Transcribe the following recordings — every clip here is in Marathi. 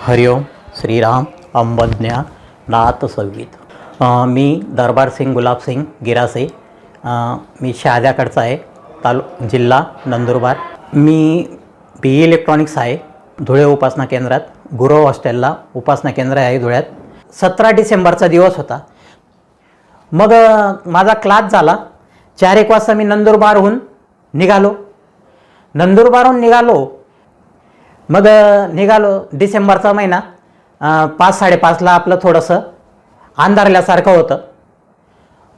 हरिओम श्रीराम अंबज्ञा नाथ संवित मी दरबार सिंग गुलाब सिंग गिरासे. मी शहाद्याकडचा आहे तालु जिल्हा नंदुरबार. मी बी इलेक्ट्रॉनिक्स आहे धुळे उपासना केंद्रात. गुरव हॉस्टेलला उपासना केंद्र आहे धुळ्यात. सतरा डिसेंबरचा दिवस होता. मग माझा क्लास झाला. चार एक वाजता मी नंदुरबारहून निघालो. नंदुरबारहून निघालो मग निघालो डिसेंबरचा महिना. पाच साडेपाचला आपलं थोडंसं अंधारल्यासारखं होतं.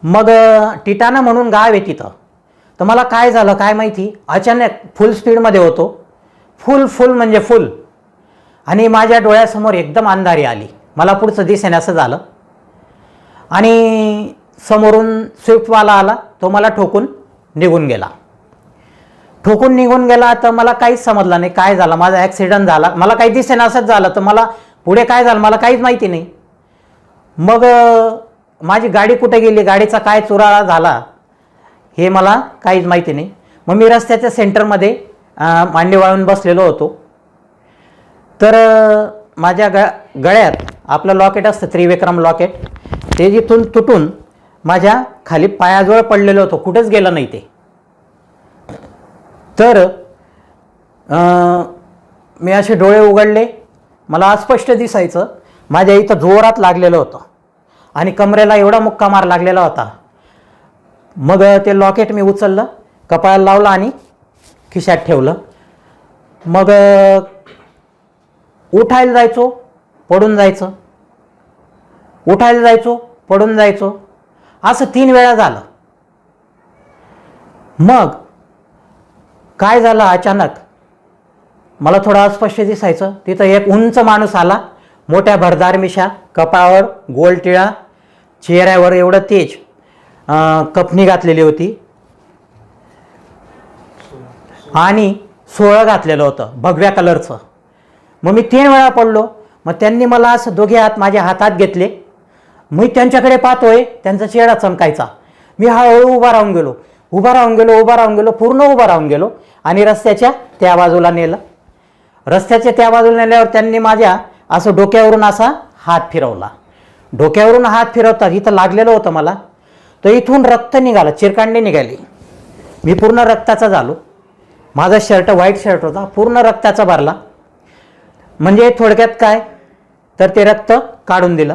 मग टिटाणा म्हणून गाव आहे तिथं. तर मला काय झालं काय माहिती? अचानक फुल स्पीडमध्ये होतो. फुल फुल म्हणजे फुल आणि माझ्या डोळ्यासमोर एकदम अंधारी आली. मला पुढचं दिसेन असं झालं. आणि समोरून स्विफ्टवाला आला. तो मला ठोकून निघून गेला. ठोकून निघून गेला तर मला काहीच समजलं नाही. काय झालं? माझा ॲक्सिडंट झाला. मला काही दिसेना असंच झालं. तर मला पुढे काय झालं? मला काहीच माहिती नाही. मग माझी गाडी कुठे गेली? गाडीचा काय चुराळा झाला? हे मला काहीच माहिती नाही. मग मी रस्त्याच्या सेंटरमध्ये अं, मांडी वाळून बसलेलो होतो. तर माझ्या ग गळ्यात आपलं लॉकेट असतं त्रिविक्रम लॉकेट. ते जिथून तुटून माझ्या खाली पायाजवळ पडलेलं होतं. कुठेच गेलं नाही ते. तर मी असे डोळे उघडले. मला अस्पष्ट दिसायचं. माझ्या इथं जोरात लागलेलं होतं. आणि कमरेला एवढा मुक्का मार लागलेला होता. मग ते लॉकेट मी उचललं कपाळाला लावलं आणि खिशात ठेवलं. मग उठायला जायचो पडून जायचं. उठायला जायचो पडून जायचो. असं तीन वेळा झालं. मग काय झालं अचानक? मला थोडं अस्पष्ट दिसायचं. तिथं एक उंच माणूस आला. मोठ्या भरदार मिशा कपाळावर गोल टिळा चेहऱ्यावर एवढं तेज. कपनी घातलेली होती. आणि सोळं घातलेलं होतं भगव्या कलरचं. मग मी तीन वेळा पडलो. मग त्यांनी मला असं दोघे हात माझ्या हातात घेतले. मी त्यांच्याकडे पाहतोय त्यांचा चेहरा चमकायचा. मी हळूहळू उभा राहून गेलो. उभा राहून गेलो उभा राहून गेलो पूर्ण उभा राहून गेलो. आणि रस्त्याच्या त्या बाजूला नेलं. रस्त्याच्या त्या बाजूला नेल्यावर त्यांनी माझ्या असं डोक्यावरून असा हात फिरवला. डोक्यावरून हात फिरवतात इथं लागलेलं होतं मला. तर इथून रक्त निघालं चिरकांडी निघाली. मी पूर्ण रक्ताचा झालो. माझा शर्ट व्हाईट शर्ट होता पूर्ण रक्ताचा भरला. म्हणजे थोडक्यात काय? तर ते रक्त काढून दिलं.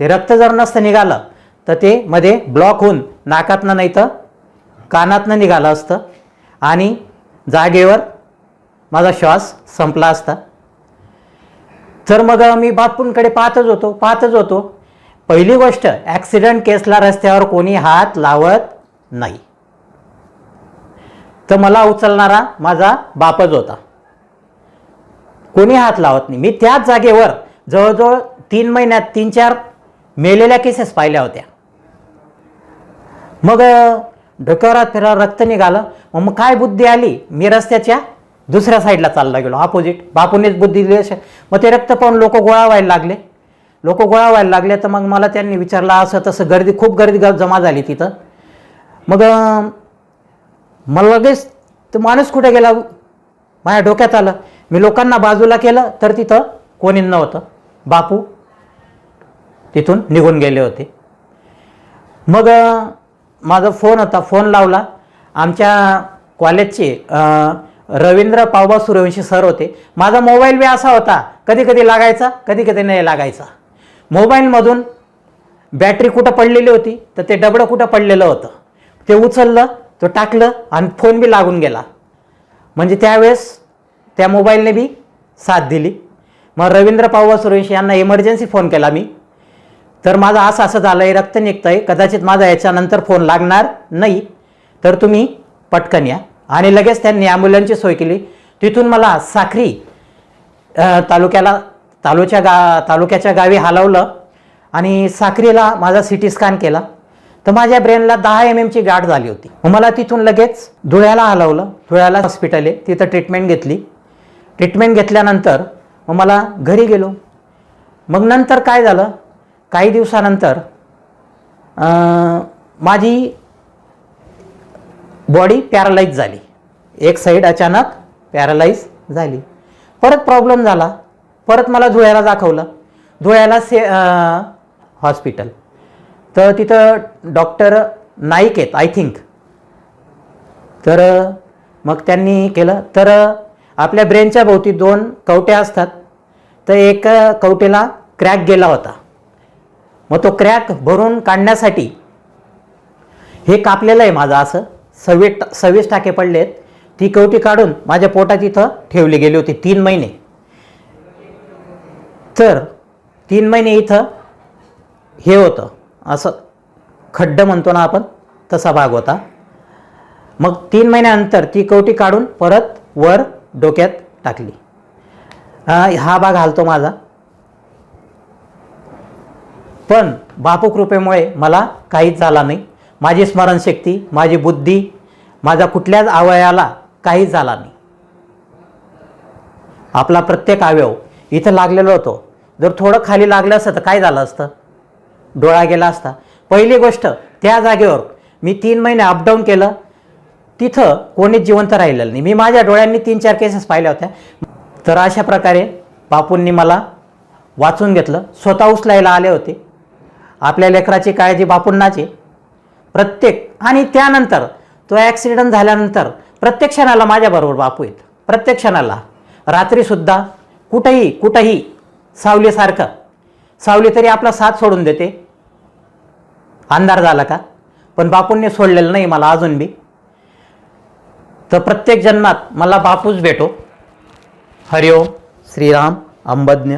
ते रक्त जर नसतं निघालं तर ते मध्ये ब्लॉक होऊन नाकातनं नाही तर कानातनं निघालं असतं. आणि जागेवर माझा श्वास संपला असता. तर मग मी बापूंकडे पाहतच होतो पाहतच होतो. पहिली गोष्ट ॲक्सिडेंट केसला रस्त्यावर कोणी हात लावत नाही. तर मला उचलणारा माझा बापच होता. कोणी हात लावत नाही. मी त्याच जागेवर जवळजवळ तीन महिन्यात तीन चार मेलेल्या केसेस पाहिल्या होत्या. मग डोक्यावर फिरा रक्त निघालं. मग मग काय बुद्धी आली? मी रस्त्याच्या दुसऱ्या साईडला चालला गेलो. अपोजिट बापूनेच बुद्धी दिली असेल मग ते रक्त पाहून लोक गोळा व्हायला लागले. लोक गोळा व्हायला लागले तर मग मला त्यांनी विचारलं असं तसं गर्दी खूप गर्दी जमा झाली तिथं. मग मला लगेच तो माणूस कुठे गेला? माझ्या डोक्यात आलं. मी लोकांना बाजूला केलं तर तिथं कोणी नव्हतं. बापू तिथून निघून गेले होते. मग माझा फोन होता फोन लावला. आमच्या कॉलेजचे रवींद्र पावबा सूर्यवंशी सर होते. माझा मोबाईल बी असा होता कधी कधी लागायचा कधी कधी नाही लागायचा. मोबाईलमधून बॅटरी कुठं पडलेली होती तर ते डबडं कुठं पडलेलं होतं. ते उचललं तो टाकलं आणि फोन बी लागून गेला. म्हणजे त्यावेळेस त्या मोबाईलने बी साथ दिली. मग रवींद्र पावबा सूर्यवंशी यांना इमर्जन्सी फोन केला मी. तर माझं असं असं झालं आहे रक्त निघतं आहे कदाचित माझा याच्यानंतर फोन लागणार नाही. तर तुम्ही पटकन या. आणि लगेच त्यांनी ॲम्ब्युलन्सची सोय केली. तिथून मला साखरी तालुक्याला तालुच्या गा तालुक्याच्या गावी हलवलं आणि साखरीला माझा सी टी स्कॅन केला. तर माझ्या ब्रेनला दहा एम एमची गाठ झाली होती. मग मला तिथून लगेच धुळ्याला हलवलं. धुळ्याला हॉस्पिटल आहे. तिथं ट्रीटमेंट घेतली. ट्रीटमेंट घेतल्यानंतर मग मला घरी गेलो. मग नंतर काय झालं? काही दिवसानंतर माझी बॉडी पॅरालाइज झाली. एक साईड अचानक पॅरालाइज झाली. परत प्रॉब्लेम झाला. परत मला धुळ्याला दाखवलं. धुळ्याला से हॉस्पिटल तर तिथं डॉक्टर नाईक आहेत आय थिंक तर मग त्यांनी केलं. तर आपल्या ब्रेनच्या भोवती दोन कवट्या असतात. तर एक कवटेला क्रॅक गेला होता. मग तो क्रॅक भरून काढण्यासाठी हे कापलेलं आहे माझं असं. सव्वीस सव्वीस टाके पडलेत. ती कवटी काढून माझ्या पोटात इथं ठेवली गेली होती तीन महिने. तर तीन महिने इथं हे होतं. असं खड्ड म्हणतो ना आपण तसा भाग होता. मग तीन महिन्यानंतर ती कवटी काढून परत वर डोक्यात टाकली. हा भाग हालतो माझा. पण बापू कृपेमुळे मला काहीच झाला नाही. माझी स्मरणशक्ती माझी बुद्धी माझा कुठल्याच अवयवाला काहीच झाला नाही. आपला प्रत्येक अवयव इथं लागलेलो होतो. जर थोडं खाली लागलं असतं तर काय झालं असतं? डोळा गेला असता. पहिली गोष्ट त्या जागेवर मी तीन महिने अपडाऊन केलं. तिथं कोणीच जिवंत राहिलेलं नाही. मी माझ्या डोळ्यांनी तीन चार केसेस पाहिल्या होत्या. तर अशा प्रकारे बापूंनी मला वाचून घेतलं. स्वतः उचलायला आले होते. आपल्या लेकराची काळजी बापूंनाची. प्रत्येक आणि त्यानंतर तो ॲक्सिडेंट झाल्यानंतर प्रत्येक क्षणाला माझ्याबरोबर बापू आहेत. प्रत्येक क्षणाला. रात्रीसुद्धा कुठंही कुठंही सावलीसारखं सावली तरी आपला साथ सोडून देते. अंधार झाला का? पण बापूंनी सोडलेलं नाही मला अजून बी. तर प्रत्येक जन्मात मला बापूच भेटो. हरिओम श्रीराम अंबज्ञ.